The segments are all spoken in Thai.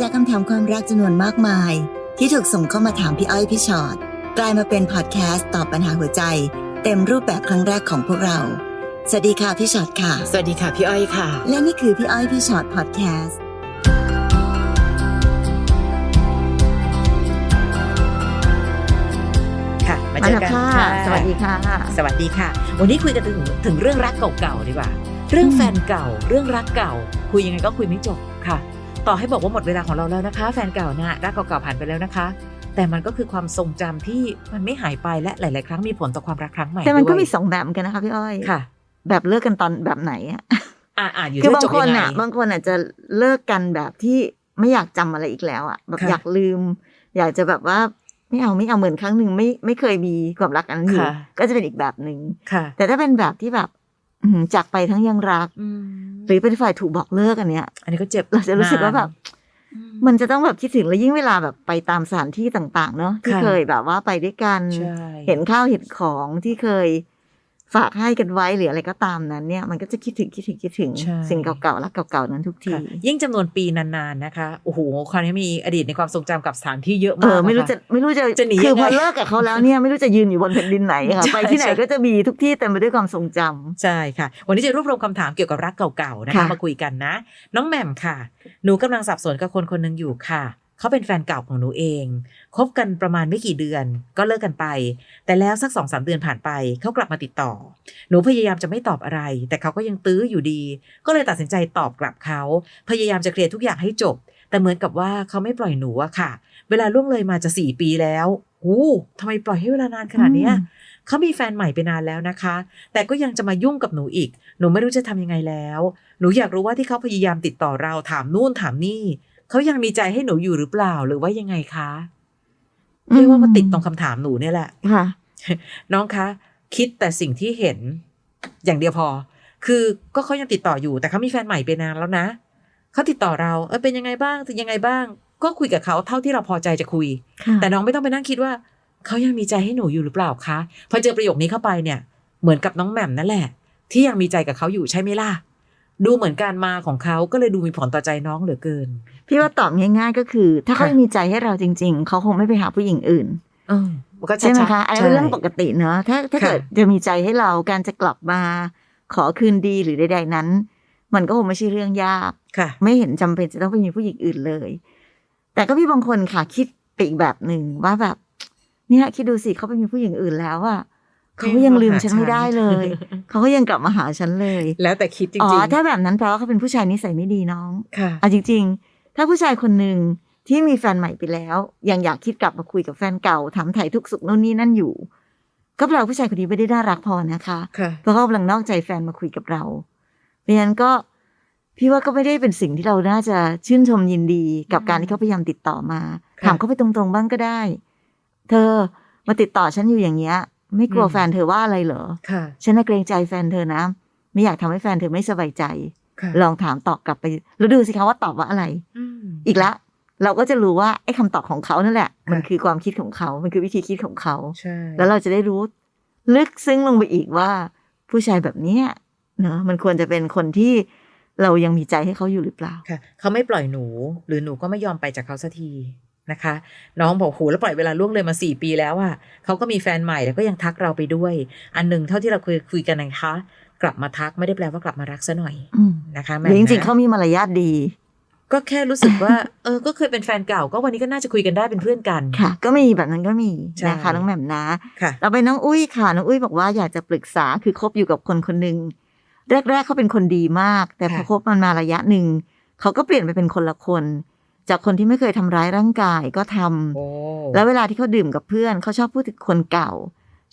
จากคำถามความรักจำนวนมากมาย ที่ถูกส่งเข้ามาถามพี่อ้อยพี่ชอ็อตกลายมาเป็นพอดแคสต์ตอบปัญหาหัวใจ เต็มรูปแบบครั้งแรกของพวกเรา สวัสดีค่ะพี่ชอ็อตค่ะ สวัสดีค่ะพี่อ้อยค่ะ และนี่คือพี่อ้อยพี่ชอ็อตพอดแคสต์ค่ะ มามาเจอแล้วกันค่ะค่ะ สวัสดีค่ะ สวัสดีค่ะ วันนี้คุยกันถึงถึงเรื่องรักเก่าๆดีกว่า เรื่องอืมแฟนเก่า เรื่องรักเก่า คุยยังไงก็คุยไม่จบค่ะ ต่อให้บอกว่าหมดเวลาของเราแล้วนะคะ แฟนเก่านะรักเก่าๆผ่านไปแล้วนะคะ แต่มันก็คือความทรงจำที่มันไม่หายไปและหลาย ๆ ครั้งมีผลต่อความรักครั้งใหม่แต่มันก็ด้วยมีสองแบบเหมือนกันนะคะพี่อ้อยค่ะ แบบเลิกกันตอนแบบไหนอะอ่าอ่าอยู่คืที่อบางจบคนยังไงอะ บางคนอะจะเลิกกันแบบที่ไม่อยากจำอะไรอีกแล้วอะ แบบค่ะอยากลืม อยากจะแบบว่าไม่เอาไม่เอาเหมือนครั้งหนึ่งไม่ไม่เคยมีความรักอันนั้นอยู่ค่ะก็จะเป็นอีกแบบหนึ่งค่ะแต่ถ้าเป็นแบบที่แบบ อื้อหือจากไปทั้งยังรัก อืมหรือเป็นฝ่ายถูกบอกเลิกอันเนี้ย อันนี้ก็เจ็บเราจะรู้สึกว่าแบบ อืม มันจะต้องแบบคิดถึงแล้วยิ่งเวลาแบบไปตามสถานที่ต่าง ๆ เนาะที่ค่ะ เคยแบบว่าไปด้วยกัน ใช่ เห็นข้าวเห็นของที่เคย ฝากให้กันไว้หรืออะไรก็ตามนั้นเนี่ยมันก็จะคิดถึงคิดถึงคิดถึงใช่สิ่งเก่าๆรักเก่าๆนั้นทุกทีค่ะยิ่งจำนวนปีนานๆนะคะโอ้โหคราวนี้มีอดีตในความทรงจำกับสถานที่เยอะเอมากอไม่รู้นคจะไม่รู้จะจะหนีคือยังไงพอเลิกกับเขาแล้วเนี่ยไม่รู้จะยืนอยู่บนแผ่นดินไหนค่ะใช่ไปที่ไหนใช่ก็จะมีทุกที่เต็มไปด้วยความทรงจำใช่ค่ะ วันนี้จะรวบรวมคำถามเกี่ยวกับรักเก่าๆนะคะค่ะมาคุยกันนะ น้องแหม่มค่ะ หนูกำลังสับสนกับคนคนหนึ่งอยู่ค่ะ เขาเป็นแฟนเก่าของหนูเอง คบกันประมาณไม่กี่เดือน ก็เลิกกันไป แต่แล้วสักสองสามเดือนผ่านไป เขากลับมาติดต่อ หนูพยายามจะไม่ตอบอะไร แต่เขาก็ยังตื้ออยู่ดี ก็เลยตัดสินใจตอบกลับเขา พยายามจะเคลียร์ทุกอย่างให้จบ แต่เหมือนกับว่าเขาไม่ปล่อยหนูอะค่ะ เวลาล่วงเลยมาจะสี่ปีแล้วอู้ทำไมปล่อยให้เวลานานขนาดเนี้ยอืมเขามีแฟนใหม่ไปนานแล้วนะคะ แต่ก็ยังจะมายุ่งกับหนูอีก หนูไม่รู้จะทำยังไงแล้ว หนูอยากรู้ว่าที่เขาพยายามติดต่อเราถามนู่นถามนี่ เขายังมีใจให้หนูอยู่หรือเปล่าหรือว่ายังไงคะเรียกว่ามาติดตรงคำถามหนูเนี่ยแหละค่ะน้องคะ คิดแต่สิ่งที่เห็น อย่างเดียวพอ คือก็เขายังติดต่ออยู่ แต่เขามีแฟนใหม่ไปนานแล้วนะเขาติดต่อเราเออเป็นยังไงบ้างยังไงบ้าง ก็คุยกับเขาเท่าที่เราพอใจจะคุยค่ะแต่น้องไม่ต้องไปนั่งคิดว่าเขายังมีใจให้หนูอยู่หรือเปล่าคะพอเจอประโยคนี้เข้าไปเนี่ย เหมือนกับน้องแหม่มนั่นแหละ ที่ยังมีใจกับเขาอยู่ใช่ไหมล่ะ ดูเหมือนการมาของเขาก็เลยดูมีผลต่อใจน้องเหลือเกิน พี่ว่าตอบง่ายๆก็คือ ถ้าเขาค่ะยังมีใจให้เราจริง ๆ เขาคงไม่ไปหาผู้หญิงอื่นเออมันก็ใช่ไหมชัดๆคะอันนี้เป็นเรื่องปกติเนอะถ้าถ้าค่ะเกิดจะมีใจให้เราการจะกลับมาขอคืนดีหรือใดๆนั้น มันก็คงไม่ใช่เรื่องยากค่ะ ไม่เห็นจำเป็นจะต้องไปมีผู้หญิงอื่นเลย แต่ก็มีบางคนค่ะคิดไปอีกแบบหนึ่งว่าแบบเนี่ยคิดดูสิเขาไปมีผู้หญิงอื่นแล้วอะ เขาก็ยังลืมฉันไม่ได้เลย เขาก็ยังกลับมาหาฉันเลย แล้วแต่คิดจริงอ๋อๆถ้าแบบนั้นแปลว่าเขาเป็นผู้ชายนิสัยไม่ดีน้องค่ะเอาจริง ๆ ถ้าผู้ชายคนหนึ่งที่มีแฟนใหม่ไปแล้ว ยังอยากคิดกลับมาคุยกับแฟนเก่าถามไถ่ทุกสุขโน่นนี่นั่นอยู่ ก็แปลว่าผู้ชายคนนี้ไม่ได้น่ารักพอนะคะค่ะเพราะเขากำลังนอกใจแฟนมาคุยกับเราเพราะฉะนั้นก็พี่ว่าก็ไม่ได้เป็นสิ่งที่เราน่าจะชื่นชมยินดีกับการที่เขาพยายามติดต่อมาค่ะถามเขาไปตรงๆบ้างก็ได้ เธอมาติดต่อฉันอยู่อย่างเงี้ย ไม่กลัวอืมแฟนเธอว่าอะไรเหรอค่ะฉันน่ะเกรงใจแฟนเธอนะ ไม่อยากทำให้แฟนเธอไม่สบายใจค่ะลองถามตอบกลับไปแล้วดูสิคะว่าตอบว่าอะไรอืมอีกละเราก็จะรู้ว่าไอ้คำตอบของเขานั่นแหละค่ะมันคือความคิดของเขา มันคือวิธีคิดของเขาใช่แล้วเราจะได้รู้ ลึกซึ้งลงไปอีกว่า ผู้ชายแบบเนี้ยเนอะมันควรจะเป็นคนที่เรายังมีใจให้เขาอยู่หรือเปล่าค่ะเขาไม่ปล่อยหนู หรือหนูก็ไม่ยอมไปจากเขาสักที นะคะ น้องบอกโหแล้วปล่อยเวลาล่วงเลยมาสี่ปีแล้วอะเขาก็มีแฟนใหม่แล้วก็ยังทักเราไปด้วย อันหนึ่งเท่าที่เราคุยคุยกันนะคะ กลับมาทักไม่ได้แปลว่ากลับมารักซะหน่อยอืมนะคะหแม่รือจริงๆนะเขามีมารยาทดี ก็แค่รู้สึกว่า เออก็เคยเป็นแฟนเก่า ก็วันนี้ก็น่าจะคุยกันได้เป็นเพื่อนกันค่ะ ก็มีแบบนั้นก็มีใช่นะคะน้องแหม่มนะค่ะเราไปน้องอุ้ยค่ะน้องอุ้ยบอกว่าอยากจะปรึกษาคือคบอยู่กับคนคนหนึ่งแรกๆเขาเป็นคนดีมาก แต่พอค่ะคบมันมาระยะหนึ่งเขาก็เปลี่ยนไปเป็นคนละคน จากคนที่ไม่เคยทำร้ายร่างกายก็ทำโอ้แล้วเวลาที่เขาดื่มกับเพื่อนเขาชอบพูดถึงคนเก่า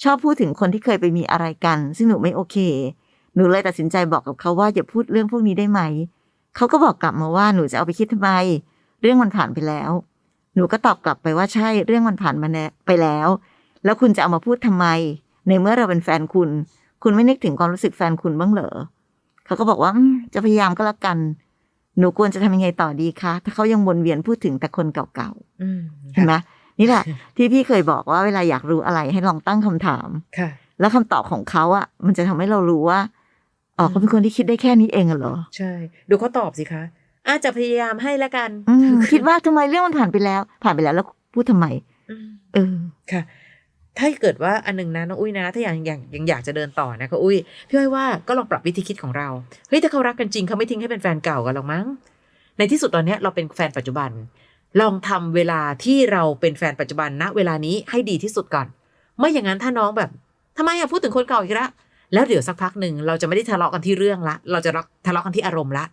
ชอบพูดถึงคนที่เคยไปมีอะไรกัน ซึ่งหนูไม่โอเค หนูเลยตัดสินใจบอกกับเขาว่าอย่าพูดเรื่องพวกนี้ได้ไหม เขาก็บอกกลับมาว่าหนูจะเอาไปคิดทำไม เรื่องมันผ่านไปแล้ว หนูก็ตอบกลับไปว่าใช่เรื่องมันผ่านมาแน่ไปแล้ว แล้วคุณจะเอามาพูดทำไม ในเมื่อเราเป็นแฟนคุณ คุณไม่นึกถึงความรู้สึกแฟนคุณบ้างเหรอเขาก็บอกว่าอืมจะพยายามก็แล้วกัน หนูควรจะทำยังไงต่อดีคะถ้าเขายังวนเวียนพูดถึงแต่คนเก่าๆอืมเห็นไหมนี่แหละ ที่พี่เคยบอกว่าเวลาอยากรู้อะไรให้ลองตั้งคำถามค่ะ แล้วคำตอบของเขาอะ มันจะทำให้เรารู้ว่าอ๋ออืมเขาเป็นคนที่คิดได้แค่นี้เองเหรอ ใช่ ดูเขาตอบสิคะอาจจะพยายามให้ละกันอืมคิดว่าทำไมเรื่องมันผ่านไปแล้ว ผ่านไปแล้วแล้วพูดทำไมอืมเออค่ะ ถ้าเกิดว่าอันหนึงนะน้องอุ้ยนะ ถ้าอย่างอย่างยังอยากจะเดินต่อนะก็อุ้ยพี่อ้อยว่าก็ลองปรับวิธีคิดของเราเฮ้ยถ้าเขารักกันจริงเขาไม่ทิ้งให้เป็นแฟนเก่ากันหรอกมั้ง ในที่สุดตอนนี้เราเป็นแฟนปัจจุบัน ลองทำเวลาที่เราเป็นแฟนปัจจุบันณเวลานี้ให้ดีที่สุดก่อน ไม่อย่างนั้นถ้าน้องแบบทำไมอะพูดถึงคนเก่าอีกละแล้วเดี๋ยวสักพักหนึ่งเราจะไม่ได้ทะเลาะกันที่เรื่องละ เราจะทะเลาะกันที่อารมณ์ละ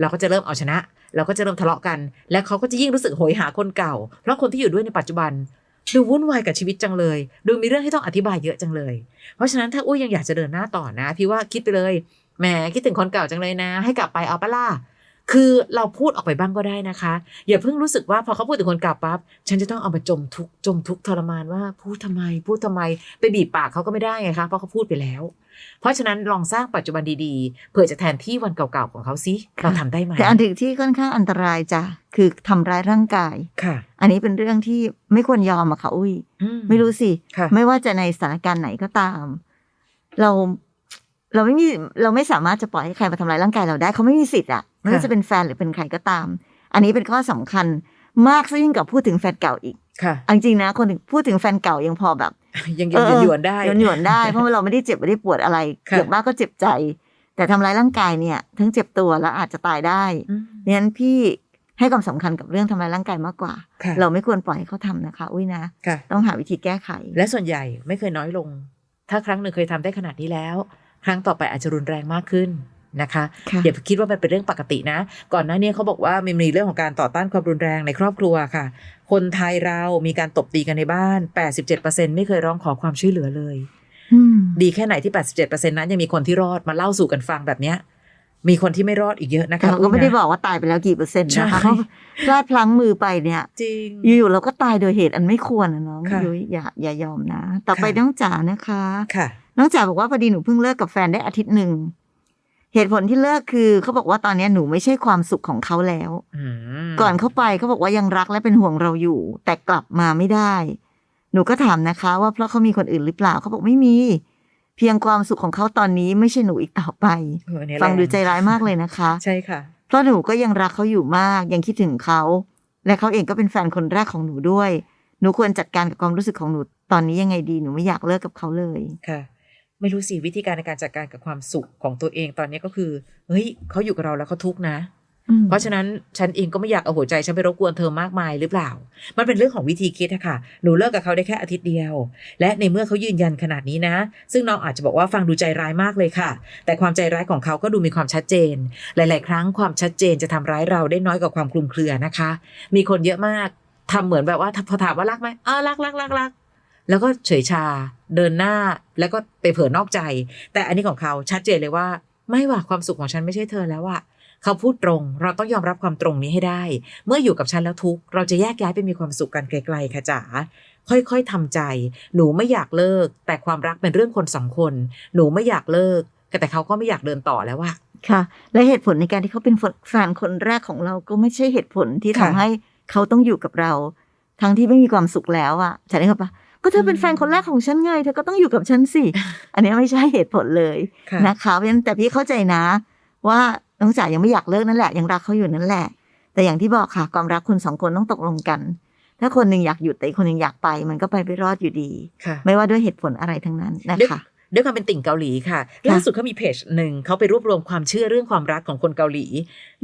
เราก็จะเริ่มเอาชนะ เราก็จะเริ่มทะเลาะกัน และเขาก็จะยิ่งรู้สึกโหยหาคนเก่า เพราะคนที่อยู่ด้วยในปัจจุบัน ดูวุ่นวายกับชีวิตจังเลย ดูมีเรื่องให้ต้องอธิบายเยอะจังเลย เพราะฉะนั้นถ้าอุ้ยยังอยากจะเดินหน้าต่อนะ พี่ว่าคิดไปเลยแหมคิดถึงคนเก่าจังเลยนะ ให้กลับไปเอาปะล่ะ คือเราพูดออกไปบ้างก็ได้นะคะ อย่าเพิ่งรู้สึกว่าพอเขาพูดถึงคนเก่าปั๊บฉันจะต้องเอามาจมทุกข์จมทุกข์ทรมานว่าพูดทำไม พูดทำไม ไปบีบปากเขาก็ไม่ได้ไงคะเพราะเขาพูดไปแล้ว เพราะฉะนั้นลองสร้างปัจจุบันดีๆเผื่อจะแทนที่วันเก่าๆของเขาสิเราทำได้ไหมแต่อันถึงที่ค่อนข้างอันตรายจ้ะคือทำร้ายร่างกายค่ะ อันนี้เป็นเรื่องที่ไม่ควรยอมอะค่ะอุ้ยอืไม่รู้สิค่ะไม่ว่าจะในสถานการณ์ไหนก็ตาม เรา เราไม่มีเราไม่สามารถจะปล่อยให้ใครมาทำร้ายร่างกายเราได้เขาไม่มีสิทธิ์อะไม่ว่าจะเป็นแฟนหรือเป็นใครก็ตาม อันนี้เป็นข้อสำคัญมากซะยิ่งกับพูดถึงแฟนเก่าอีกค่ะเอาจริงๆนะคนถึงพูดถึงแฟนเก่ายังพอแบบ ยังเออหยวนๆได้หยวนหยวนๆได้เพราะว่าเราไม่ได้เจ็บไม่ได้ปวดอะไรค่ะอย่างมากก็เจ็บใจ แต่ทำร้ายร่างกายเนี่ย ทั้งเจ็บตัวและอาจจะตายได้อืมดังนั้นพี่ให้ความสำคัญกับเรื่องทำร้ายร่างกายมากกว่าค่ะเราไม่ควรปล่อยให้เขาทำนะคะ อุ้ยนะค่ะต้องหาวิธีแก้ไข และส่วนใหญ่ไม่เคยน้อยลง ถ้าครั้งหนึ่งเคยทำได้ขนาดนี้แล้ว ครั้งต่อไปอาจจะรุนแรงมากขึ้นนะคะค่ะอย่าคิดว่ามันเป็นเรื่องปกตินะ ก่อนหน้านี้เขาบอกว่ามันมีเรื่องของการต่อต้านความรุนแรงในครอบครัวค่ะ คนไทยเรามีการตบตีกันในบ้าน 87%ไม่เคยร้องขอความช่วยเหลือเลยอืมดีแค่ไหนที่ 87%นั้นยังมีคนที่รอดมาเล่าสู่กันฟังแบบเนี้ยมีคนที่ไม่รอดอีกเยอะนะแต่คะเราก็ไม่ได้ยนะบอกว่าตายไปแล้วกี่เปอร์เซ็นต์นะคะใช่เพราะพลาดพลั้งมือไปเนี่ยจริงอยู่ๆเราก็ตายโดยเหตุอันไม่ควรนะน้องค่ะยุ้ยอย่าอย่ายอมนะ ต่อไปค่ะน้องจ๋านะคะค่ะ น้องจ๋าบอกว่าพอดีหนูเพิ่งเลิกกับแฟนได้อาทิตย์หนึ่งเหตุผลที่เลิกคือเขาบอกว่าตอนนี้หนูไม่ใช่ความสุขของเขาแล้วอืมก่อนเข้าไปเขาบอกว่ายังรักและเป็นห่วงเราอยู่ แต่กลับมาไม่ได้ หนูก็ถามนะคะ ว่าเพราะเขามีคนอื่นหรือเปล่าเขาบอกไม่มี เพียงความสุขของเขาตอนนี้ไม่ใช่หนูอีกต่อไปเออเนี่ยฟังแรงดูใจร้ายมากเลยนะคะ ใช่ค่ะ เพราะหนูก็ยังรักเขาอยู่มาก ยังคิดถึงเขาและเขาเองก็เป็นแฟนคนแรกของหนูด้วย หนูควรจัดการกับความรู้สึกของหนูตอนนี้ยังไงดีหนูไม่อยากเลิกกับเขาเลยค่ะ ไม่รู้สิวิธีการในการจัดการกับความสุขของตัวเองตอนนี้ก็คือ เฮ้ยเขาอยู่กับเราแล้วเขาทุกข์นะอืมเพราะฉะนั้นฉันเองก็ไม่อยากเอาหัวใจฉันไปรบกวนเธอมากมายหรือเปล่า มันเป็นเรื่องของวิธีคิดอะค่ะ หนูเลิกกับเขาได้แค่อาทิตย์เดียว และในเมื่อเขายืนยันขนาดนี้นะ ซึ่งน้องอาจจะบอกว่าฟังดูใจร้ายมากเลยค่ะ แต่ความใจร้ายของเขาก็ดูมีความชัดเจน หลาย ๆ ครั้งความชัดเจนจะทำร้ายเราได้น้อยกว่าความคลุมเครือนะคะ มีคนเยอะมากทำเหมือนแบบว่าพอถามว่ารักไหมอ่ารักรักรักรัก แล้วก็เฉยชา เดินหน้าแล้วก็ไปเผลอนอกใจ แต่อันนี้ของเขาชัดเจนเลยว่า ไม่ว่าความสุขของฉันไม่ใช่เธอแล้วอะเขาพูดตรง เราต้องยอมรับความตรงนี้ให้ได้ เมื่ออยู่กับฉันแล้วทุกเราจะแยกย้ายไปมีความสุขกันไกลๆค่ะจ๋าค่อยๆทำใจ หนูไม่อยากเลิก แต่ความรักเป็นเรื่องคนสองคน หนูไม่อยากเลิก แต่เขาก็ไม่อยากเดินต่อแล้วอะค่ะ และเหตุผลในการที่เขาเป็นแฟนคนแรกของเราก็ไม่ใช่เหตุผลที่ทำค่ะให้เขาต้องอยู่กับเรา ทั้งที่ไม่มีความสุขแล้วอะฉันได้ปะ ก็เธอเป็นแฟนคนแรกของฉันไง เธอก็ต้องอยู่กับฉันสิ อันนี้ไม่ใช่เหตุผลเลยค่ะนะคะเพราะฉะนั้นแต่พี่เข้าใจนะ ว่าน้องจ๋ายังไม่อยากเลิกนั่นแหละ ยังรักเขาอยู่นั่นแหละ แต่อย่างที่บอกค่ะความรักคุณสองคนต้องตกลงกัน ถ้าคนหนึ่งอยากหยุดแต่อีกคนหนึ่งอยากไป มันก็ไปไม่รอดอยู่ดีค่ะไม่ว่าด้วยเหตุผลอะไรทั้งนั้นนะด้วยคะด้วยความเป็นติ่งเกาหลีค่ะล่าสุดเขามีเพจหนึ่งเขาไปรวบรวมความเชื่อเรื่องความรักของคนเกาหลี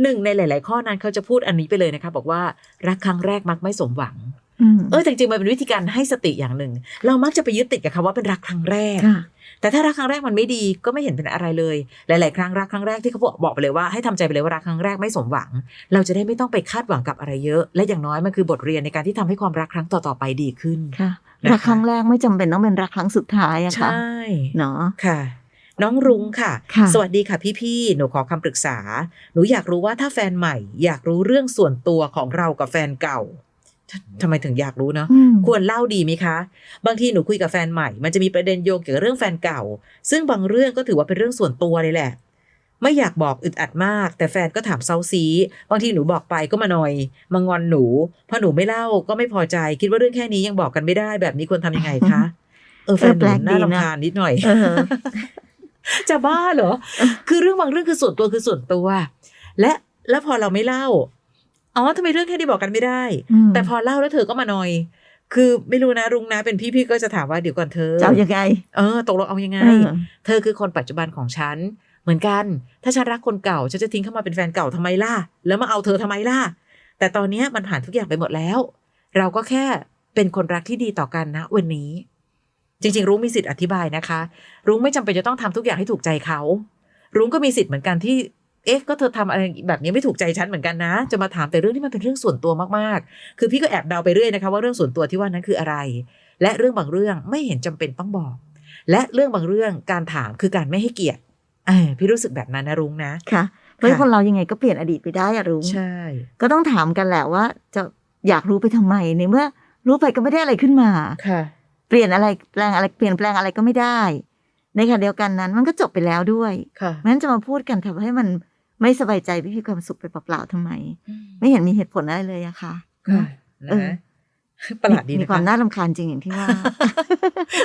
หนึ่งในหลาย ๆ ข้อนั้นเขาจะพูดอันนี้ไปเลยนะคะ บอกว่ารักครั้งแรกมักไม่สมหวังอืม เออแต่จริงๆมันเป็นวิธีการให้สติอย่างหนึ่ง เรามักจะไปยึดติดกับคำว่าเป็นรักครั้งแรกค่ะแต่ถ้ารักครั้งแรกมันไม่ดีก็ไม่เห็นเป็นอะไรเลย หลาย ๆ ครั้งรักครั้งแรกที่เขาบอกบอกไปเลยว่าให้ทำใจไปเลยว่ารักครั้งแรกไม่สมหวัง เราจะได้ไม่ต้องไปคาดหวังกับอะไรเยอะ และอย่างน้อยมันคือบทเรียนในการที่ทำให้ความรักครั้งต่อๆไปดีขึ้นค่ะนะคะรักครั้งแรกไม่จำเป็นต้องเป็นรักครั้งสุดท้ายอะใชค่ะ่เนาะค่ะน้องรุ้งค่ะค่ะ สวัสดีค่ะพี่ๆ หนูขอคำปรึกษา หนูอยากรู้ว่าถ้าแฟนใหม่ อยากรู้เรื่องส่วนตัวของเรากับแฟนเก่า ททำไมถึงอยากรู้เนาะอืมควรเล่าดีไหมคะ บางทีหนูคุยกับแฟนใหม่ มันจะมีประเด็นโยงเกี่ยวกับเรื่องแฟนเก่า ซึ่งบางเรื่องก็ถือว่าเป็นเรื่องส่วนตัวเลยแหละ ไม่อยากบอกอึดอัดมาก แต่แฟนก็ถามเซาซีบางทีหนูบอกไปก็มาหน่อยมางอนหนูพอหนูไม่เล่าก็ไม่พอใจ คิดว่าเรื่องแค่นี้ยังบอกกันไม่ได้แบบนี้ควรทำยังไงคะเออแฟนหนูน่ารำคาญนิดหน่อยเออจะบ้าเหรอ คือเรื่องบางเรื่องคือส่วนตัวคือส่วนตัว และแล้วพอเราไม่เล่า อ๋อทำไมเรื่องแค่นี้บอกกันไม่ได้อืมแต่พอเล่าแล้วเธอก็มานอย คือไม่รู้นะรุงนะเป็นพี่พี่ก็จะถามว่าเดี๋ยวก่อนเธอจะเอายังไง เออตกลงเอายังไงเออเธอคือคนปัจจุบันของฉันเหมือนกัน ถ้าฉันรักคนเก่าฉันจะทิ้งเข้ามาเป็นแฟนเก่าทำไมล่ะ แล้วมาเอาเธอทำไมล่ะ แต่ตอนเนี้ยมันผ่านทุกอย่างไปหมดแล้ว เราก็แค่เป็นคนรักที่ดีต่อกันนะ วันนี้ จริง ๆ รุ้งมีสิทธิ์อธิบายนะคะ รุ้งไม่จำเป็นจะต้องทำทุกอย่างให้ถูกใจเขา รุ้งก็มีสิทธิ์เหมือนกันที่ เอ๊ะก็เธอทำอะไรแบบนี้ไม่ถูกใจฉันเหมือนกันนะ จะมาถามแต่เรื่องที่มันเป็นเรื่องส่วนตัวมากๆ คือพี่ก็แอบเดาไปเรื่อยนะคะว่าเรื่องส่วนตัวที่ว่านั้นคืออะไร และเรื่องบางเรื่องไม่เห็นจำเป็นต้องบอก และเรื่องบางเรื่องการถามคือการไม่ให้เกียรติเออพี่รู้สึกแบบนั้นนะรุ้งนะค่ะเพราะค่ะคนเรายังไงก็เปลี่ยนอดีตไปได้อะรุ้งใช่ ก็ต้องถามกันแหละว่า จะอยากรู้ไปทำไมในเมื่อ รู้ไปก็ไม่ได้อะไรขึ้นมาค่ะ เปลี่ยนอะไรแปลงอะไรเปลี่ยนแปลงอะไรก็ไม่ได้ในขณะเดียวกันนั้นมันก็จบไปแล้วด้วยค่ะเพราะฉะนั้นจะมาพูดกันทำให้มัน ไม่สบายใจไม่มีความสุขไปเปล่าๆทำไม ไม่เห็นมีเหตุผลอะไรเลยอะค่ะค่ะเออนะประหลาดดีมีนะความคะน่ารำคาญจริงอย่างที่ว่า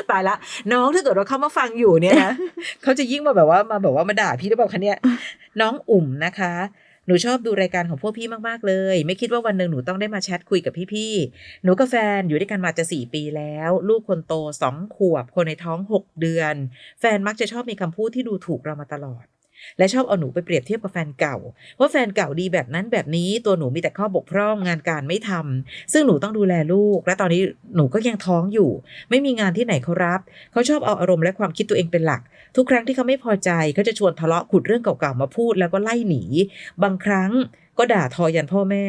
ตายละ น้องถ้าเกิดว่าเขามาฟังอยู่เนี่ยนะเขาจะยิ่งมาแบบว่ามาแบบว่ามาด่าพี่หรือเปล่าคะเนี่ยน้องอุ่มนะคะ หนูชอบดูรายการของพวกพี่มากๆเลย ไม่คิดว่าวันหนึ่งหนูต้องได้มาแชทคุยกับพี่ๆหนูกับแฟนอยู่ด้วยกันมาจะสี่ปีแล้ว ลูกคนโตสองขวบ คนในท้องหกเดือน แฟนมักจะชอบมีคำพูดที่ดูถูกเรามาตลอด และชอบเอาหนูไปเปรียบเทียบกับแฟนเก่า ว่าแฟนเก่าดีแบบนั้นแบบนี้ตัวหนูมีแต่ข้อบกพร่องงานการไม่ทำซึ่งหนูต้องดูแลลูก และตอนนี้หนูก็ยังท้องอยู่ ไม่มีงานที่ไหนเขารับ เขาชอบเอาอารมณ์และความคิดตัวเองเป็นหลัก ทุกครั้งที่เขาไม่พอใจเขาจะชวนทะเลาะขุดเรื่องเก่าๆมาพูดแล้วก็ไล่หนี บางครั้งก็ด่าทอยันพ่อแม่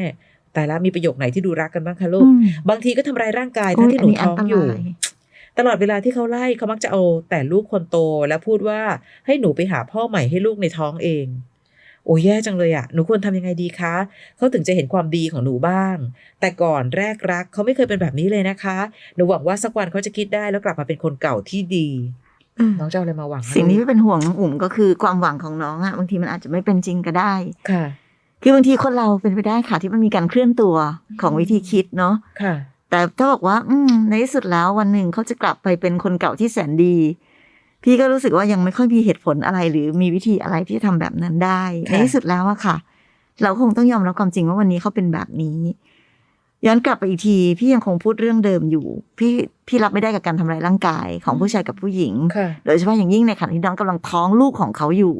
แต่ละมีประโยคไหนที่ดูรักกันบ้างคะลูกอืมบางทีก็ทำร้ายร่างกายโอ้ทั้งยที่หนูอันนี้ท้องอยู่อัน ตรายตลอดเวลาที่เขาไล่เขามักจะเอาแต่ลูกคนโตแล้วพูดว่าให้หนูไปหาพ่อใหม่ให้ลูกในท้องเอง โอ้ยแย่จังเลยอะหนูควรทำยังไงดีคะเขาถึงจะเห็นความดีของหนูบ้าง แต่ก่อนแรกรักเขาไม่เคยเป็นแบบนี้เลยนะคะ หนูหวังว่าสักวันเขาจะคิดได้แล้วกลับมาเป็นคนเก่าที่ดีเออน้องจะเอาอะไรมาหวังให้สิ่งที่ลูกเป็นห่วงน้องอุ๋มก็คือความหวังของน้องอะบางทีมันอาจจะไม่เป็นจริงก็ได้ค่ะคือบางทีคนเราเป็นไปได้ค่ะที่มันมีการเคลื่อนตัวของวิธีคิดเนาะค่ะ แต่ถ้าบอกว่า อืมในที่สุดแล้ววันหนึ่งเขาจะกลับไปเป็นคนเก่าที่แสนดี พี่ก็รู้สึกว่ายังไม่ค่อยมีเหตุผลอะไร หรือมีวิธีอะไรที่จะทำแบบนั้นได้ค่ะในที่สุดแล้วอะค่ะ เราคงต้องยอมรับความจริงว่าวันนี้เขาเป็นแบบนี้ย้อนกลับไปอีกทีพี่ยังคงพูดเรื่องเดิมอยู่ พี่พี่รับไม่ได้กับการทำร้ายร่างกายของผู้ชายกับผู้หญิงค่ะโดยเฉพาะอย่างยิ่งในขณะที่น้องกำลังท้องลูกของเขาอยู่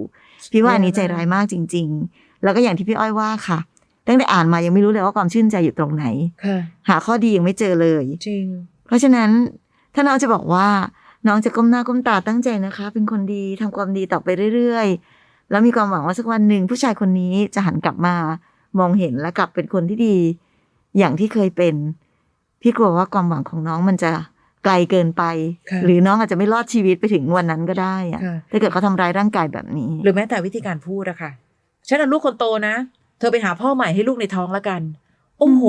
พี่ว่าอันนี้ใจร้ายมากจริง ๆ แล้วก็อย่างที่พี่อ้อยว่าค่ะ ตั้งแต่อ่านมายังไม่รู้เลยว่าความชื่นใจอยู่ตรงไหนค่ะหาข้อดียังไม่เจอเลยจริงเพราะฉะนั้นถ้าน้องจะบอกว่าน้องจะก้มหน้าก้มตาตั้งใจนะคะ เป็นคนดีทำความดีต่อไปเรื่อยๆ แล้วมีความหวังว่าสักวันหนึ่งผู้ชายคนนี้จะหันกลับมามองเห็นและกลับเป็นคนที่ดี อย่างที่เคยเป็น พี่กลัวว่าความหวังของน้องมันจะไกลเกินไปค่ะหรือน้องอาจจะไม่รอดชีวิตไปถึงวันนั้นก็ได้อะค่ะถ้าเกิดเขาทำร้ายร่างกายแบบนี้ หรือแม้แต่วิธีการพูดอะค่ะฉันเอาลูกคนโตนะ เธอไปหาพ่อใหม่ให้ลูกในท้องแล้วกันโอ้โห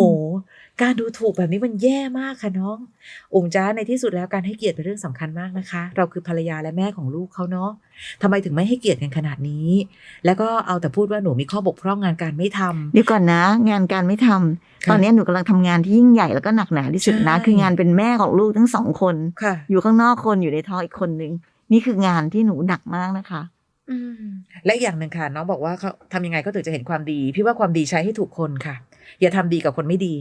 การดูถูกแบบนี้มันแย่มากค่ะน้องอุ๋มจ้าในที่สุดแล้วการให้เกียรติเป็นเรื่องสำคัญมากนะคะ เราคือภรรยาและแม่ของลูกเขาเนาะทำไมถึงไม่ให้เกียรติกันขนาดนี้ แล้วก็เอาแต่พูดว่าหนูมีข้อบกพร่องงานการไม่ทำเดี๋ยวก่อนนะ งานการไม่ทำค่ะตอนนี้หนูกำลังทำงานที่ยิ่งใหญ่แล้วก็หนักหนาที่สุดนะใช่คืองานเป็นแม่ของลูกทั้งสองคนค่ะอยู่ข้างนอกคนอยู่ในท้องอีกคนนึงนี่คืองานที่หนูหนักมากนะคะอืม และอีกอย่างหนึ่งค่ะน้องบอกว่าเขาทำยังไงก็ถึงจะเห็นความดี พี่ว่าความดีใช้ให้ถูกคนค่ะ อย่าทำดีกับคนไม่ดี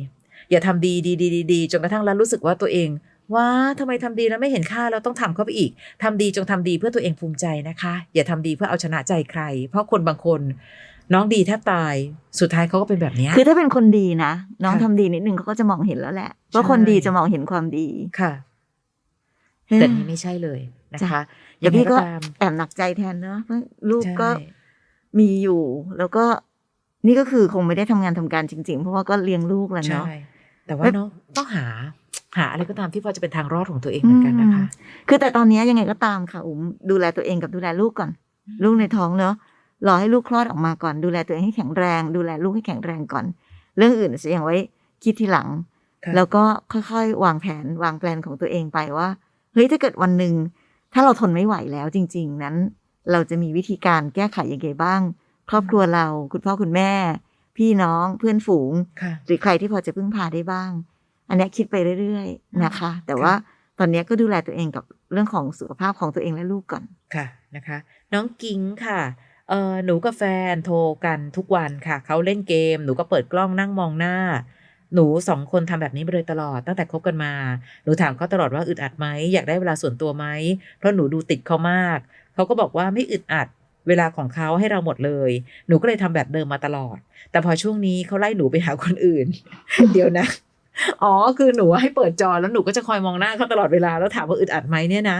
อย่าทำดีดีดีดีดีจนกระทั่งแล้วรู้สึกว่าตัวเองว้าทำไมทำดีแล้วไม่เห็นค่าเราต้องทำเข้าไปอีกทำดีจงทำดีเพื่อตัวเองภูมิใจนะคะ อย่าทำดีเพื่อเอาชนะใจใคร เพราะคนบางคน น้องดีแทบตายสุดท้ายเขาก็เป็นแบบเนี้ยคือถ้าเป็นคนดีนะน้องค่ะทำดีนิดนึงเขาก็จะมองเห็นแล้วแหละว่าใช่คนดีจะมองเห็นความดีค่ะเฮ้ยแต่นี่ไม่ใช่เลย นะคะแต่พี่ก็ยังไงตามแอบหนักใจแทนเนอะเพราะลูกใช่ก็มีอยู่ แล้วก็นี่ก็คือคงไม่ได้ทำงานทำการจริง ๆ เพราะว่าก็เลี้ยงลูกแล้วเนาะใช่แต่ว่าน้องต้องหาหาอะไรก็ตามที่พอจะเป็นทางรอดของตัวเองเหมือนกันนะคะ คือแต่ตอนนี้ยังไงก็ตามค่ะอุ๋มดูแลตัวเองกับดูแลลูกก่อน ลูกในท้องเนอะรอให้ลูกคลอดออกมาก่อนดูแลตัวเองให้แข็งแรง ดูแลลูกให้แข็งแรงก่อน เรื่องอื่นจะยังไว้คิดทีหลังค่ะแล้วก็ค่อยๆ วางแผนวางแผนของตัวเองไปว่าเฮ้ยถ้าเกิดวันหนึ่ง ถ้าเราทนไม่ไหวแล้วจริง ๆ นั้น เราจะมีวิธีการแก้ไขยังไงบ้าง ครอบครัวเราคุณพ่อคุณแม่ พี่น้องเพื่อนฝูงค่ะหรือใครที่พอจะพึ่งพาได้บ้าง อันเนี้ยคิดไปเรื่อย ๆ นะคะ แต่ว่าตอนเนี้ยก็ดูแลตัวเองกับเรื่องของสุขภาพของตัวเองและลูกก่อนค่ะนะคะ น้องกิ้งค่ะเออหนูกับแฟนโทรกันทุกวันค่ะ เขาเล่นเกม หนูก็เปิดกล้องนั่งมองหน้า หนูสองคนทำแบบนี้มาโดยตลอดตั้งแต่คบกันมา หนูถามเขาตลอดว่าอึดอัดไหมอยากได้เวลาส่วนตัวไหมเพราะหนูดูติดเขามาก เขาก็บอกว่าไม่อึดอัดเวลาของเขาให้เราหมดเลย หนูก็เลยทำแบบเดิมมาตลอด แต่พอช่วงนี้เขาไล่หนูไปหาคนอื่น เดี๋ยวนะ อ๋อ คือหนูให้เปิดจอแล้วหนูก็จะคอยมองหน้าเขาตลอดเวลาแล้วถามว่าอึดอัดไหมเนี่ยนะ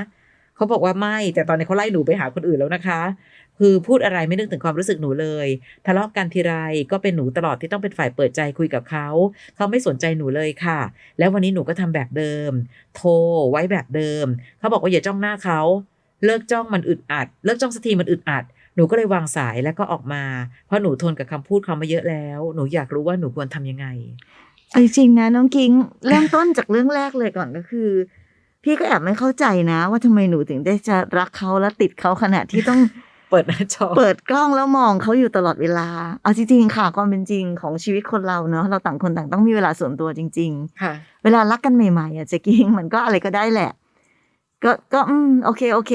เขาบอกว่าไม่ แต่ตอนนี้เขาไล่หนูไปหาคนอื่นแล้วนะคะ คือพูดอะไรไม่นึกถึงความรู้สึกหนูเลย ทะเลาะกันทีไรก็เป็นหนูตลอดที่ต้องเป็นฝ่ายเปิดใจคุยกับเขา เขาไม่สนใจหนูเลยค่ะ แล้ววันนี้หนูก็ทำแบบเดิม โทรไว้แบบเดิม เขาบอกว่าอย่าจ้องหน้าเขา เลิกจ้องมันอึดอัด เลิกจ้องสักทีมันอึดอัด หนูก็เลยวางสายแล้วก็ออกมา เพราะหนูทนกับคำพูดเขามาเยอะแล้ว หนูอยากรู้ว่าหนูควรทำยังไงจริงๆนะน้องกิงเริ่มต้นจากเรื่องแรกเลยก่อนก็คือ พี่ก็แอบไม่เข้าใจนะ ว่าทำไมหนูถึงได้จะรักเขาและติดเขาขนาดที่ต้อง เปิดหน้าจอ เปิดกล้องแล้วมองเขาอยู่ตลอดเวลา เอาจริงๆค่ะความเป็นจริงของชีวิตคนเราเนอะเราต่างคนต่างต้องมีเวลาส่วนตัวจริงค่ะๆเวลารักกันใหม่ๆอะเจะกิ้งมันก็อะไรก็ได้แหละ ก็ก็อืมโอเคโอเค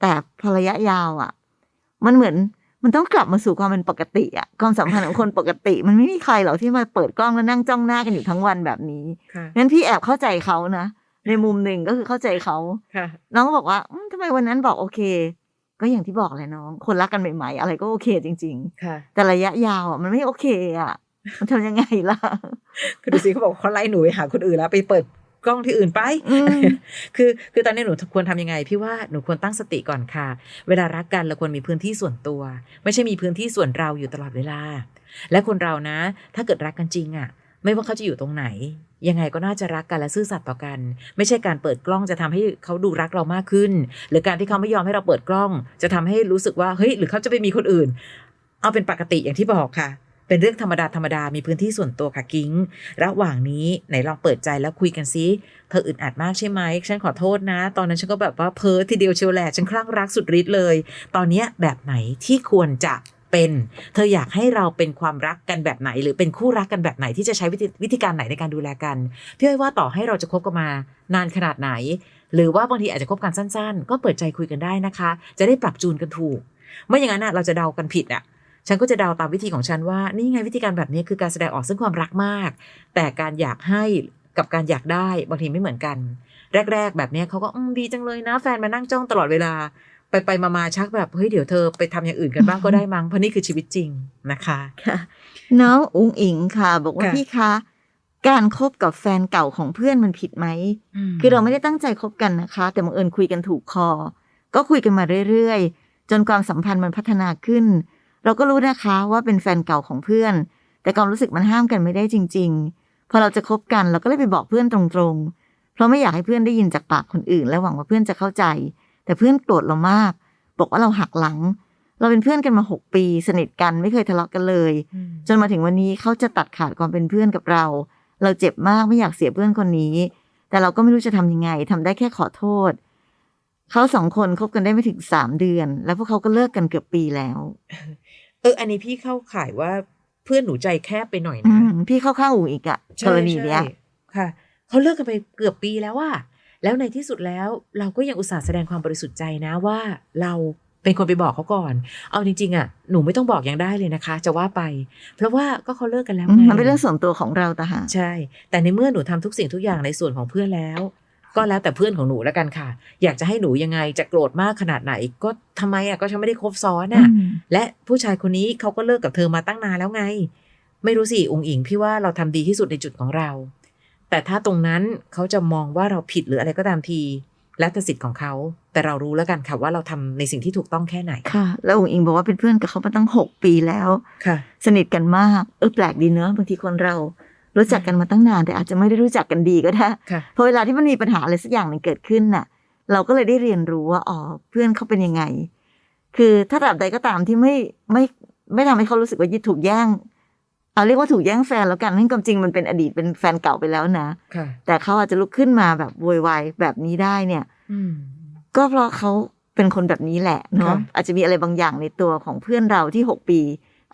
แต่พอระยะยาวอะ มันเหมือนมันต้องกลับมาสู่ความเป็นปกติอะความสัมพันธ์ของคนปกติ มันไม่มีใครหรอกที่มาเปิดกล้องแล้วนั่งจ้องหน้ากันอยู่ทั้งวันแบบนี้ค่ะ งั้นพี่แอบเข้าใจเขานะในมุมหนึ่งก็คือเข้าใจเขา ค่ะ น้องก็บอกว่าอืมทำไมวันนั้นบอกโอเค ก็อย่างที่บอกเลยน้อง คนรักกันใหม่ ๆ อะไรก็โอเคจริงค่ะๆแต่ระยะยาวอะมันไม่โอเคอะมันทำยังไงล่ะคือดูสิเขาบอกเขาไล่หนูไปหาคนอื่นแล้วไปเปิดกล้องที่อื่นไปอืมคือ คือตอนนี้หนูควรทำยังไง พี่ว่าหนูควรตั้งสติก่อนค่ะ เวลารักกันเราควรมีพื้นที่ส่วนตัว ไม่ใช่มีพื้นที่ส่วนเราอยู่ตลอดเวลา และคนเรานะ ถ้าเกิดรักกันจริงอะ่ะ ไม่ว่าเขาจะอยู่ตรงไหน ยังไงก็น่าจะรักกันและซื่อสัตย์ต่อกัน ไม่ใช่การเปิดกล้องจะทำให้เขาดูรักเรามากขึ้น หรือการที่เขาไม่ยอมให้เราเปิดกล้อง จะทำให้รู้สึกว่าเฮ้ยหรือเขาจะไปมีคนอื่น เอาเป็นปกติอย่างที่บอกค่ะ เป็นเรื่องธรรมดาธรรมดามีพื้นที่ส่วนตัวค่ะกิ้ง ระหว่างนี้ไหนลองเปิดใจแล้วคุยกันซิเธออึดอัดมากใช่ไหมฉันขอโทษนะ ตอนนั้นฉันก็แบบว่าเพ้อทีเดียวเชียวแหละฉันคลั่งรักสุดฤทธิ์เลย ตอนนี้แบบไหนที่ควรจะ เป็น เธออยากให้เราเป็นความรักกันแบบไหน หรือเป็นคู่รักกันแบบไหนที่จะใช้วิธีการไหนในการดูแลกันพี่อ้อยว่าต่อให้เราจะคบกันมานานขนาดไหน หรือว่าบางทีอาจจะคบกันสั้น ๆ ก็เปิดใจคุยกันได้นะคะ จะได้ปรับจูนกันถูก ไม่อย่างนั้นนะเราจะเดากันผิดอะฉันก็จะเดาตามวิธีของฉันว่านี่ไงวิธีการแบบนี้คือการแสดงออกซึ่งความรักมาก แต่การอยากให้กับการอยากได้บางทีไม่เหมือนกัน แรก ๆ แบบนี้เขาก็ดีจังเลยนะ แฟนมานั่งจ้องตลอดเวลา ไปไปมามาชักแบบเฮ้ยเดี๋ยวเธอไปทำอย่างอื่นกันบ้างก็ได้มั้งเพราะนี่คือชีวิตจริงนะคะค่ะ น้องอุ๋งอิงค่ะ บอกว่าค่ะพี่คะการคบกับแฟนเก่าของเพื่อนมันผิดไหม คือเราไม่ได้ตั้งใจคบกันนะคะ แต่บังเอิญคุยกันถูกคอ ก็คุยกันมาเรื่อยๆ จนความสัมพันธ์มันพัฒนาขึ้น เราก็รู้นะคะว่าเป็นแฟนเก่าของเพื่อน แต่ความรู้สึกมันห้ามกันไม่ได้จริง ๆ พอเราจะคบกันเราก็เลยไปบอกเพื่อนตรงๆ เพราะไม่อยากให้เพื่อนได้ยินจากปากคนอื่น และหวังว่าเพื่อนจะเข้าใจ แต่เพื่อนโกรธเรามาก บอกว่าเราหักหลัง เราเป็นเพื่อนกันมาหกปี สนิทกันไม่เคยทะเลาะกันเลยอืมจนมาถึงวันนี้เขาจะตัดขาดความเป็นเพื่อนกับเรา เราเจ็บมากไม่อยากเสียเพื่อนคนนี้ แต่เราก็ไม่รู้จะทำยังไงทำได้แค่ขอโทษเขาสองคนคบกันได้ไม่ถึงสามเดือน แล้วพวกเขาก็เลิกกันเกือบปีแล้ว เออ อันนี้พี่เข้าข่ายว่าเพื่อนหนูใจแคบไปหน่อยอืนะมพี่เข้าข้างอูอีกอะกใช่รณีเนี้ยใช่ค่ะเขาเลิกกันไปเกือบปีแล้วว่า แล้วในที่สุดแล้วเราก็ยังอุตส่าห์แสดงความบริสุทธิ์ใจนะว่าเราเป็นคนไปบอกเขาก่อน เอาจริงๆอะหนูไม่ต้องบอกยังได้เลยนะคะ จะว่าไป เพราะว่าก็เขาเลิกกันแล้วอืมไงมันเป็นเรื่องส่วนตัวของเราแต่หากใช่ แต่ในเมื่อหนูทำทุกสิ่งทุกอย่างในส่วนของเพื่อนแล้ว ก็แล้วแต่เพื่อนของหนูแล้วกันค่ะ อยากจะให้หนูยังไงจะโกรธมากขนาดไหน ก็ทำไมอะก็ฉันไม่ได้คบซ้อนอือะมและผู้ชายคนนี้เขาก็เลิกกับเธอมาตั้งนานแล้วไง ไม่รู้สิองค์อิงพี่ว่าเราทำดีที่สุดในจุดของเรา แต่ถ้าตรงนั้นเขาจะมองว่าเราผิดหรืออะไรก็ตามที แล้วแต่สิทธิ์ของเขา แต่เรารู้แล้วกันค่ะว่าเราทำในสิ่งที่ถูกต้องแค่ไหนค่ะ แล้วอุ๋งอิงบอกว่าเป็นเพื่อนกับเขามาตั้งหกปีแล้วค่ะ สนิทกันมากเออแปลกดีเนอะบางทีคนเรารู้จักกันมาตั้งนาน แต่อาจจะไม่ได้รู้จักกันดีก็ได้ค่ะพอเวลาที่มันมีปัญหาอะไรสักอย่างหนึ่งเกิดขึ้นน่ะ เราก็เลยได้เรียนรู้ว่าอ๋อเพื่อนเขาเป็นยังไง คือถ้าตราบใดก็ตามที่ไม่ไม่ไม่ทำให้เขารู้สึกว่ายึดถูกแย่ง เอาเรียกว่าถูกแย่งแฟนแล้วกันนั่นความจริงมันเป็นอดีตเป็นแฟนเก่าไปแล้วนะค่ะแต่เขาอาจจะลุกขึ้นมาแบบโวยวายแบบนี้ได้เนี่ยอืมก็เพราะเขาเป็นคนแบบนี้แหละเนาะค่ะอาจจะมีอะไรบางอย่างในตัวของเพื่อนเราที่หกปี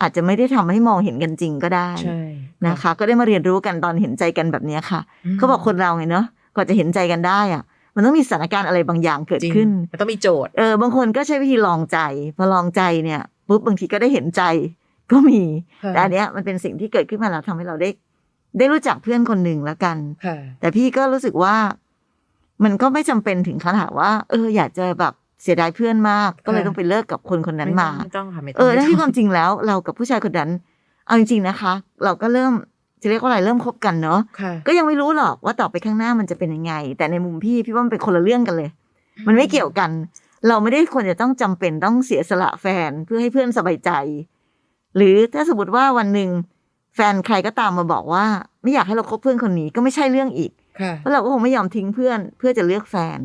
อาจจะไม่ได้ทำให้มองเห็นกันจริงก็ได้ใช่นะคะ ก็ได้มาเรียนรู้กันตอนเห็นใจกันแบบเนี้ยค่ะมเขาบอกคนเราไงเนาะกว่าจะเห็นใจกันได้อะมันต้องมีสถานการณ์อะไรบางอย่างเกิดจริงขึ้นมันต้องมีโจทย์เออบางคนก็ใช้วิธีลองใจพอลองใจเนี่ยปุ๊บบางทีก็ได้เห็นใจ ก็มีแต่อันเนี้ยมันเป็นสิ่งที่เกิดขึ้นมาแล้วทำให้เราได้ ได้รู้จักเพื่อนคนหนึ่งแล้วกันค่ะแต่พี่ก็รู้สึกว่า มันก็ไม่จำเป็นถึงขนาดว่า เออ อยากจะแบบเสียดายเพื่อนมาก ก็เลยค่ะต้องไปเลิกกับคนคนนั้นมาไม่ต้องค่ะไม่ต้องเออไม่ทั้ต้งที่ความจริงแล้ว เรากับผู้ชายคนนั้น เอาจริงๆนะคะ เราก็เริ่มจะเรียกว่าอะไรเริ่มคบกันเนาะค่ะก็ยังไม่รู้หรอกว่าต่อไปข้างหน้ามันจะเป็นยังไง แต่ในมุมพี่พี่ว่ามันเป็นคนละเรื่องกันเลย มันไม่เกี่ยวกัน เราไม่ได้ควรจะต้องจำเป็นต้องเสียสละแฟนเพื่อให้เพื่อนสบายใจ หรือถ้าสมมติว่าวันหนึ่งแฟนใครก็ตามมาบอกว่า ไม่อยากให้เราคบเพื่อนคนนี้ก็ไม่ใช่เรื่องอีกค่ะเพราะเราก็คงไม่ยอมทิ้งเพื่อนเพื่อจะเลือกแฟน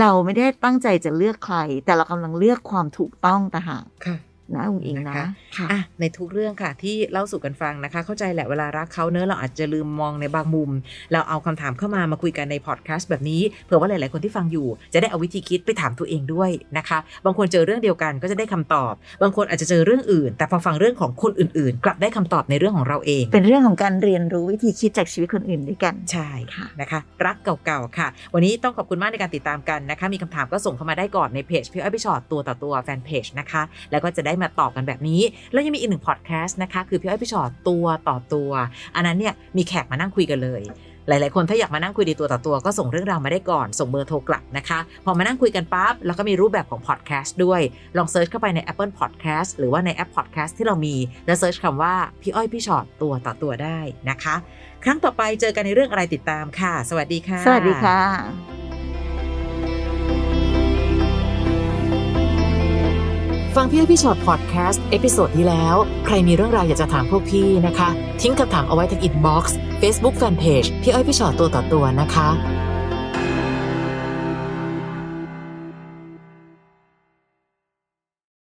เราไม่ได้ตั้งใจจะเลือกใคร แต่เรากำลังเลือกความถูกต้องต่างหากค่ะ นะอุ๋งอิงนะนะคะค่ะอะในทุกเรื่องค่ะ ที่เล่าสู่กันฟังนะคะ เข้าใจแหละเวลารักเขาเนอะเราอาจจะลืมมองในบางมุม เราเอาคำถามเข้ามามาคุยกันในพอดแคสต์แบบนี้เผื่อว่าหลาย ๆ คนที่ฟังอยู่ จะได้เอาวิธีคิดไปถามตัวเองด้วยนะคะ บางคนเจอเรื่องเดียวกันก็จะได้คำตอบ บางคนอาจจะเจอเรื่องอื่น แต่พอฟังเรื่องของคนอื่น ๆ กลับได้คำตอบในเรื่องของเราเอง เป็นเรื่องของการเรียนรู้วิธีคิดจากชีวิตคนอื่นด้วยกันใช่ค่ะนะคะ รักเก่า ๆ ค่ะ วันนี้ต้องขอบคุณมากในการติดตามกันนะคะ มีคำถามก็ส่งเข้ามาได้ก่อนในเพจพี่อ้อยพี่ชอตตัวต่อตัวแฟนเพจนะคะแล้วก็จะได้มาตอบกันแบบนี้ แล้วยังมีอีกหนึ่งพอดแคสต์นะคะ คือพี่อ้อยพี่ชอตตัวต่อตัว อันนั้นเนี่ยมีแขกมานั่งคุยกันเลย หลาย ๆ คนถ้าอยากมานั่งคุยในตัวต่อตัวก็ส่งเรื่องราวมาได้ก่อน ส่งเบอร์โทรกลับนะคะ พอมานั่งคุยกันปั๊บแล้วก็มีรูปแบบของพอดแคสต์ด้วย ลองเซิร์ชเข้าไปใน Apple Podcast หรือว่าในแอป Podcast ที่เรามี แล้วเซิร์ชคำว่าพี่อ้อยพี่ชอตตัวต่อตัวได้นะคะ ครั้งต่อไปเจอกันในเรื่องอะไรติดตามค่ะ สวัสดีค่ะ สวัสดีค่ะ ฟังพี่อ้พี่ชอตพอดแคสต์เอพิโซดที่แล้ว ใครมีเรื่องราวอยากจะถามพวกพี่นะคะ ทิ้งคำถามเอาไว้ที่อินบ็อกซ์เฟซบุ๊กแฟนเพจพี่อ้อยพี่ชอตตัวต่อตัวนะคะ